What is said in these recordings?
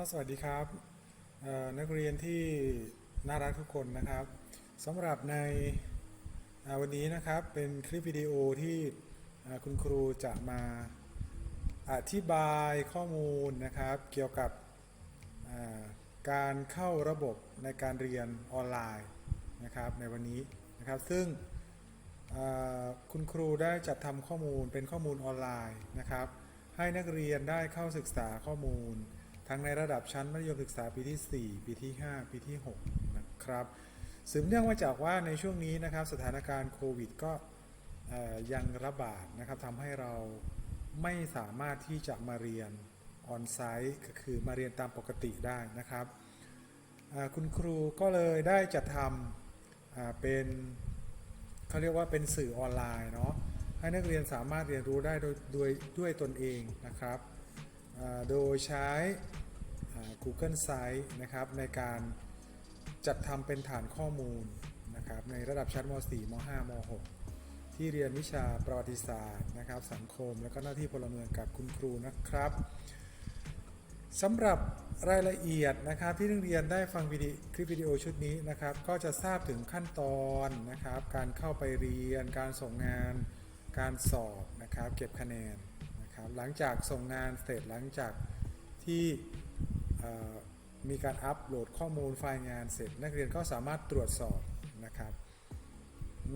ก็สวัสดีครับนักเรียนที่น่ารักทุกคนนะครับสำหรับในวันนี้นะครับเป็นคลิปวิดีโอที่คุณครูจะมาอธิบายข้อมูลนะครับ เกี่ยวกับการเข้าระบบในการเรียนออนไลน์นะครับในวันนี้นะครับซึ่งคุณครูได้จัดทำข้อมูลเป็นข้อมูลออนไลน์นะครับ ให้นักเรียนได้เข้าศึกษาข้อมูล ทั้งในระดับชั้นมัธยมศึกษาปีที่ 4 ปีที่ 5 ปีที่ 6 นะครับสืบเนื่องมาจากว่าในช่วงนี้นะครับสถานการณ์โควิดก็ยังระบาดนะครับทำให้เราไม่สามารถที่จะมาเรียนออนไซต์ก็คือมาเรียนตามปกติได้นะครับ คุณครูก็เลยได้จัดทำเป็นเขาเรียกว่าเป็นสื่อออนไลน์เนาะให้นักเรียนสามารถเรียนรู้ได้โดยโดยด้วยตนเองนะครับ โดยใช้ Google Site นะครับในการจัดทำเป็นฐานข้อมูลนะครับในระดับชั้นม .4 ม .5 ม .6 ที่เรียนวิชาประวัติศาสตร์นะครับสังคมและก็หน้าที่พลเมืองกับคุณครูนะครับสำหรับรายละเอียดนะครับที่นักเรียนได้ฟังวิดีคลิปวิดีโอชุดนี้นะครับ ก็จะทราบถึงขั้นตอนนะครับ การเข้าไปเรียน การส่งงาน การสอบนะครับ เก็บคะแนน นะครับหลังจากส่งงานเสร็จหลังจากที่มีการอัปโหลดข้อมูลไฟล์งานเสร็จ นักเรียนก็สามารถตรวจสอบนะครับ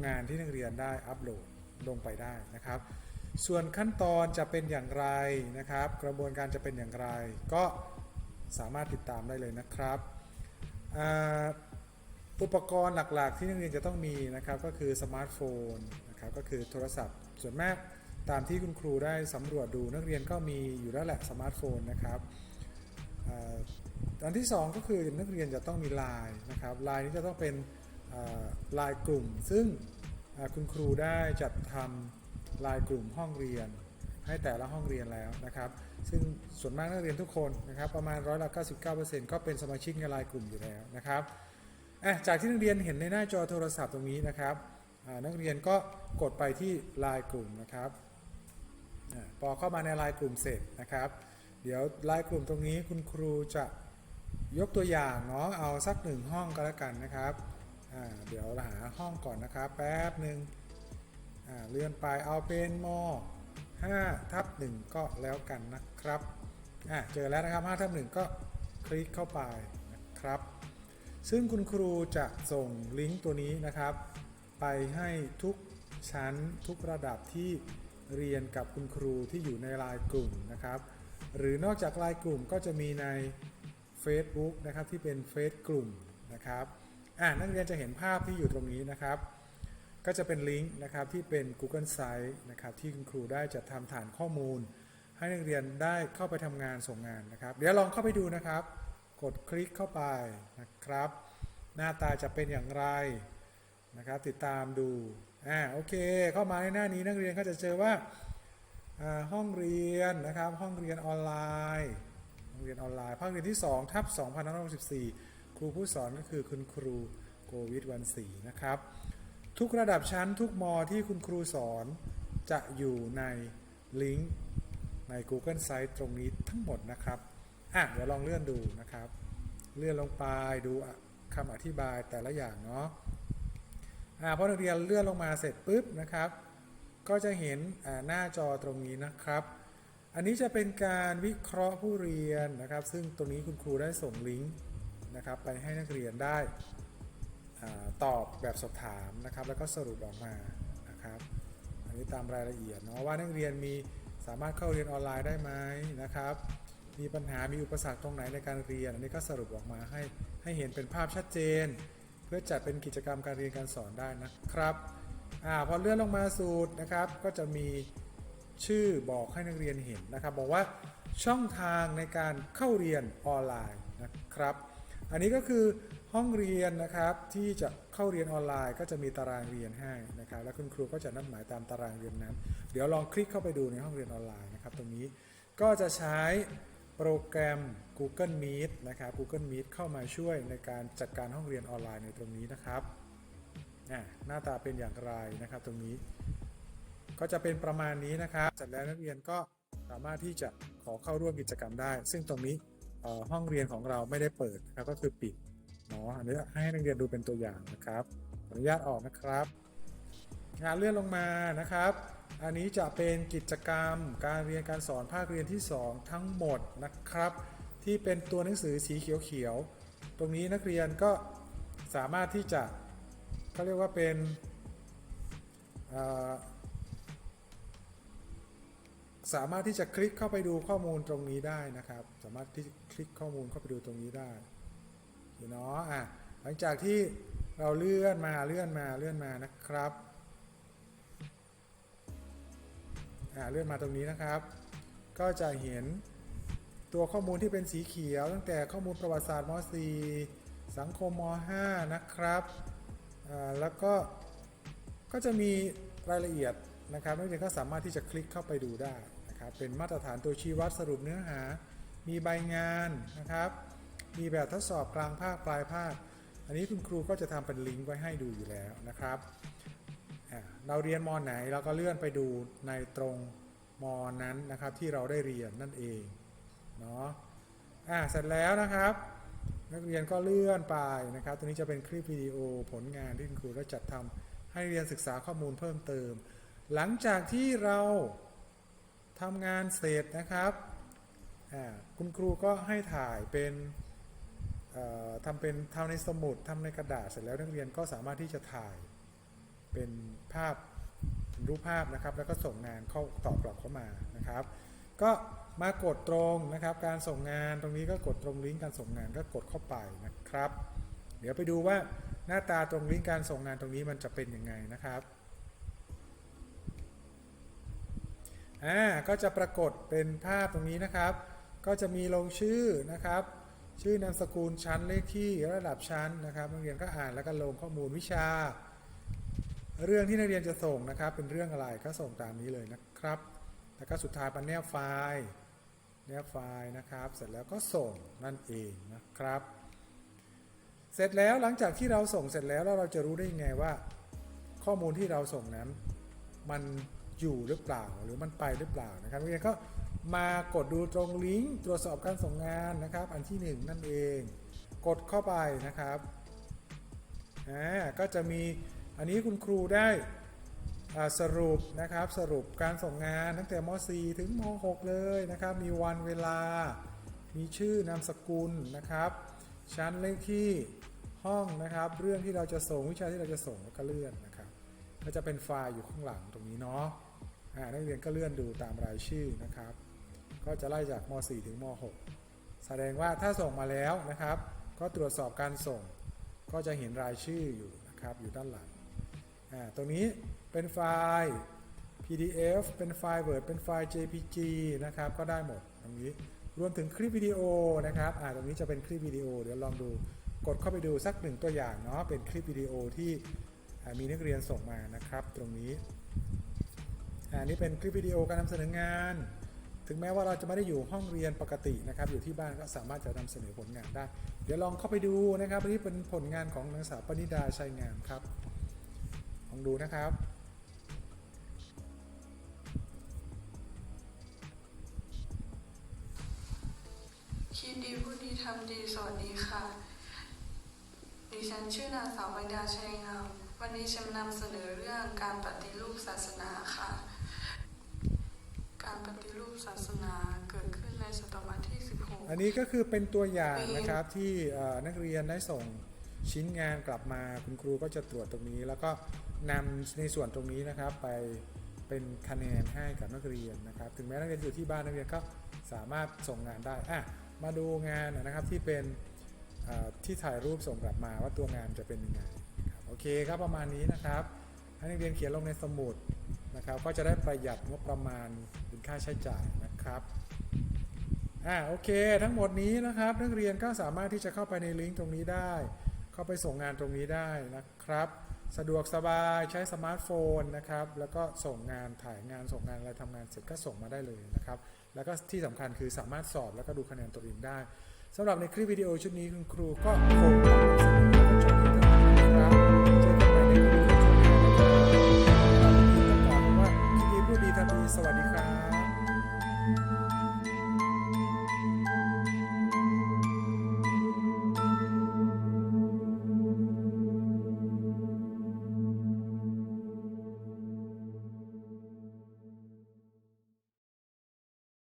งานที่นักเรียนได้อัปโหลดลงไปได้นะครับ ส่วนขั้นตอนจะเป็นอย่างไรนะครับ กระบวนการจะเป็นอย่างไร ก็สามารถติดตามได้เลยนะครับอุปกรณ์หลักๆ ที่นักเรียนจะต้องมีนะครับก็คือสมาร์ทโฟนนะครับก็คือโทรศัพท์ส่วนมาก ตามที่คุณครูได้สำรวจดูนักเรียนก็มีอยู่แล้วแหละสมาร์ทโฟนนะครับอันที่ 2 ก็คือนักเรียนจะต้องมีไลน์นะครับไลน์นี้จะต้องเป็นไลน์กลุ่ม ซึ่งคุณครูได้จัดทำไลน์กลุ่มห้องเรียน ให้แต่ละห้องเรียนแล้วนะครับ ซึ่งส่วนมากนักเรียนทุกคนนะครับประมาณร้อยละ99%ก็เป็นสมาชิกในไลน์กลุ่มอยู่แล้วนะครับจากที่นักเรียนเห็นในหน้าจอโทรศัพท์ตรงนี้นะครับนักเรียนก็กดไปที่ไลน์กลุ่มนะครับ พอเข้ามาในไลน์กลุ่มเสร็จนะครับ เดี๋ยวไลน์กลุ่มตรงนี้คุณครูจะยกตัวอย่างเนาะเอาสักหนึ่งห้องก็แล้วกันนะครับเดี๋ยวหาห้องก่อนนะครับ แป๊บหนึ่งเลื่อนไปเอาเป็นม5ทับ1ก็แล้วกันนะครับเจอแล้วนะครับ5ทับ1ก็คลิกเข้าไปนะครับ ซึ่งคุณครูจะส่งลิงก์ตัวนี้นะครับ ไปให้ทุกชั้นทุกระดับที่ เรียนกับคุณครูที่อยู่ในไลน์กลุ่มนะครับ หรือนอกจากไลน์กลุ่มก็จะมีใน Facebook นะครับที่เป็นเฟซกลุ่มนะครับอ่านักเรียนจะเห็นภาพที่อยู่ตรงนี้นะครับ ก็จะเป็นลิงก์นะครับที่เป็น Google Site นะครับที่คุณครูได้จัดทำฐานข้อมูล ให้นักเรียนได้เข้าไปทำงานส่งงานนะครับ เดี๋ยวลองเข้าไปดูนะครับ กดคลิกเข้าไปนะครับ หน้าตาจะเป็นอย่างไรนะครับ ติดตามดู อ่าโอเค เข้ามาในหน้านี้นักเรียนก็จะเจอว่าอ่าห้องเรียนนะครับห้องเรียนออนไลน์ห้องเรียนออนไลน์ภาคเรียนที่2ทับ2564 ครูผู้สอนก็คือคุณครูโกวิทวันศรีนะครับ ทุกระดับชั้นทุกมอที่คุณครูสอนจะอยู่ในลิงก์ใน Google Site ตรงนี้ทั้งหมดนะครับอะเดี๋ยวลองเลื่อนดูนะครับ เลื่อนลงไปดูคำอธิบายแต่ละอย่างเนาะ พอนักเรียนเลื่อนลงมาเสร็จปุ๊บนะครับ ก็จะเห็นหน้าจอตรงนี้นะครับ อันนี้จะเป็นการวิเคราะห์ผู้เรียนนะครับ ซึ่งตรงนี้คุณครูได้ส่งลิงก์นะครับ ไปให้นักเรียนได้อตอบแบบสอบถามนะครับ แล้วก็สรุปออกมานะครับ อันนี้ตามรายละเอียดเนาะว่านักเรียนมีสามารถเข้าเรียนออนไลน์ได้ไหมนะครับ มีปัญหามีอุปสรรคตรงไหนในการเรียน อันนี้ก็สรุปออกมาให้ให้เห็นเป็นภาพชัดเจน พื่อจัดเป็นกิจกรรมการเรียนการสอนได้นะครับอาพอเลื่อนลงมาสูตรนะครับ ก็จะมีชื่อบอกให้นักเรียนเห็นนะครับ บอกว่าช่องทางในการเข้าเรียนออนไลน์นะครับ อันนี้ก็คือห้องเรียนนะครับที่จะเข้าเรียนออนไลน์ ก็จะมีตารางเรียนให้นะครับ และคุณครูก็จะนัดหมายตามตารางเรียนนั้น เดี๋ยวลองคลิกเข้าไปดูในห้องเรียนออนไลน์นะครับ ตรงนี้ก็จะใช้ โปรแกรม Google Meet นะครับ Google Meet เข้ามาช่วยในการจัดการห้องเรียนออนไลน์ในตรงนี้นะครับอะหน้าตาเป็นอย่างไรนะครับ ตรงนี้ ก็จะเป็นประมาณนี้นะครับเสร็จแล้วนักเรียนก็สามารถที่จะขอเข้าร่วมกิจกรรมได้ ซึ่งตรงนี้ห้องเรียนของเราไม่ได้เปิดนะครับก็คือปิดเนาะอันนี้ให้นักเรียนดูเป็นตัวอย่างนะครับขออนุญาตออกนะครับ งานเลื่อนลงมานะครับ อันนี้จะเป็นกิจกรรมการเรียนการสอนภาคเรียนที่ 2 ทั้งหมดนะครับ ที่เป็นตัวหนังสือสีเขียวๆตรงนี้นักเรียนก็สามารถที่จะเขาเรียกว่าเป็นสามารถที่จะคลิกเข้าไปดูข้อมูลตรงนี้ได้นะครับ สามารถที่คลิกข้อมูลเข้าไปดูตรงนี้ได้เนาะอะหลังจากที่เราเลื่อนมาเลื่อนมาเลื่อนมานะครับ เลื่อนมาตรงนี้นะครับ ก็จะเห็นตัวข้อมูลที่เป็นสีเขียว ตั้งแต่ข้อมูลประวัติศาสตร์ม .4 สังคมม .5 นะครับแล้วก็ก็จะมีรายละเอียดนะครับนักเรียนก็สามารถที่จะคลิกเข้าไปดูได้นะครับเป็นมาตรฐานตัวชี้วัดสรุปเนื้อหา มีใบงานนะครับ มีแบบทดสอบกลางภาคปลายภาค อันนี้คุณครูก็จะทำเป็นลิงก์ไว้ให้ดูอยู่แล้วนะครับ เราเรียนมไหนเราก็เลื่อนไปดูในตรงมนั้นนะครับที่เราได้เรียนนั่นเองเนาะอะเสร็จแล้วนะครับ นักเรียนก็เลื่อนไปนะครับตัวนี้จะเป็นคลิปวิดีโอผลงานที่คุณครูได้จัดทำให้เรียนศึกษาข้อมูลเพิ่มเติม หลังจากที่เราทำงานเสร็จนะครับอ่าคุณครูก็ให้ถ่ายเป็นทำเป็นทำในสมุดทำในกระดาษเสร็จแล้วนักเรียนก็สามารถที่จะถ่าย เป็นภาพรูปภาพนะครับ แล้วก็ส่งงานเข้าตอบกลับเข้ามานะครับ ก็มากดตรงนะครับ การส่งงานตรงนี้ก็กดตรงลิงก์การส่งงานก็กดเข้าไปนะครับ เดี๋ยวไปดูว่าหน้าตาตรงลิงก์การส่งงานตรงนี้มันจะเป็นยังไงนะครับอ่าก็จะปรากฏเป็นภาพตรงนี้นะครับ ก็จะมีลงชื่อนะครับ ชื่อนามสกุลชั้นเลขที่ระดับชั้นนะครับนักเรียนก็อ่านแล้วก็ลงข้อมูลวิชา เรื่องที่นักเรียนจะส่งนะครับ เป็นเรื่องอะไรก็ส่งตามนี้เลยนะครับ แล้วก็สุดท้ายเป็นแนบไฟล์แนบไฟล์นะครับ เสร็จแล้วก็ส่งนั่นเองนะครับ เสร็จแล้วหลังจากที่เราส่งเสร็จแล้วเราจะรู้ได้ยังไงว่า ข้อมูลที่เราส่งนั้น มันอยู่หรือเปล่าหรือมันไปหรือเปล่านะครับนักเรียนก็มากดดูตรงลิงก์ตรวจสอบการส่งงานนะครับ อันที่หนึ่งนั่นเอง กดเข้าไปนะครับอ่าก็จะมี อันนี้คุณครูได้สรุปนะครับสรุปการส่งงานตั้งแต่ม .4 ถึงม .6 เลยนะครับ มีวันเวลา มีชื่อนามสกุลนะครับ ชั้นเลขที่ห้องนะครับ เรื่องที่เราจะส่งวิชาที่เราจะส่งแล้วก็เลื่อนนะครับ ก็จะเป็นไฟล์อยู่ข้างหลังตรงนี้เนาะนักเรียนก็เลื่อนดูตามรายชื่อนะครับ ก็จะไล่จากม .4 ถึงม .6 แสดงว่าถ้าส่งมาแล้วนะครับ ก็ตรวจสอบการส่ง ก็จะเห็นรายชื่ออยู่นะครับอยู่ด้านหลัง ตรงนี้เป็นไฟล์ PDF เป็นไฟล์ Word เป็นไฟล์ JPG นะครับ ก็ได้หมดตรงนี้ รวมถึงคลิปวิดีโอนะครับอ่าตรงนี้จะเป็นคลิปวิดีโอ เดี๋ยวลองดู กดเข้าไปดูสักหนึ่งตัวอย่างเนาะ เป็นคลิปวิดีโอที่มีนักเรียนส่งมานะครับ ตรงนี้อ่านี่เป็นคลิปวิดีโอการนำเสนองาน ถึงแม้ว่าเราจะไม่ได้อยู่ห้องเรียนปกตินะครับ อยู่ที่บ้านก็สามารถจะนำเสนอผลงานได้ เดี๋ยวลองเข้าไปดูนะครับนนี้เป็นผลงานของนางสาวปณิดาชัยงามครับ ลองดูนะครับคิดดีพูดดีทำดีสวัสดีค่ะ ดิฉันชื่อนางสาวปัญญาชัยงามวันนี้ฉันนำเสนอเรื่องการปฏิรูปศาสนาค่ะ การปฏิรูปศาสนาเกิดขึ้นในศตวรรษที่ 16 อันนี้ก็คือเป็นตัวอย่างนะครับที่เอ่อนักเรียนได้ส่งชิ้นงานกลับมาคุณครูก็จะตรวจตรงนี้แล้วก็ นำในส่วนตรงนี้นะครับไปเป็นคะแนนให้กับนักเรียนนะครับ ถึงแม้นักเรียนอยู่ที่บ้านนักเรียนก็สามารถส่งงานได้อะมาดูงานนะครับที่เป็นที่ถ่ายรูปส่งกลับมาว่าตัวงานจะเป็นยังไงโอเคครับประมาณนี้นะครับให้นักเรียนเขียนลงในสมุดนะครับ ก็จะได้ประหยัดงบประมาณเป็นค่าใช้จ่ายนะครับอ่าโอเค ทั้งหมดนี้นะครับ นักเรียนก็สามารถที่จะเข้าไปในลิงก์ตรงนี้ได้ เข้าไปส่งงานตรงนี้ได้นะครับ สะดวกสบายใช้สมาร์ทโฟนนะครับ แล้วก็ส่งงานถ่ายงานส่งงานอะไรทำงานเสร็จก็ส่งมาได้เลยนะครับ แล้วก็ที่สำคัญคือสามารถสอบแล้วก็ดูคะแนนตัวเองได้สำหรับในคลิปวิดีโอชุดนี้คุณครูก็คงต้องเสนอชมกันนะครับ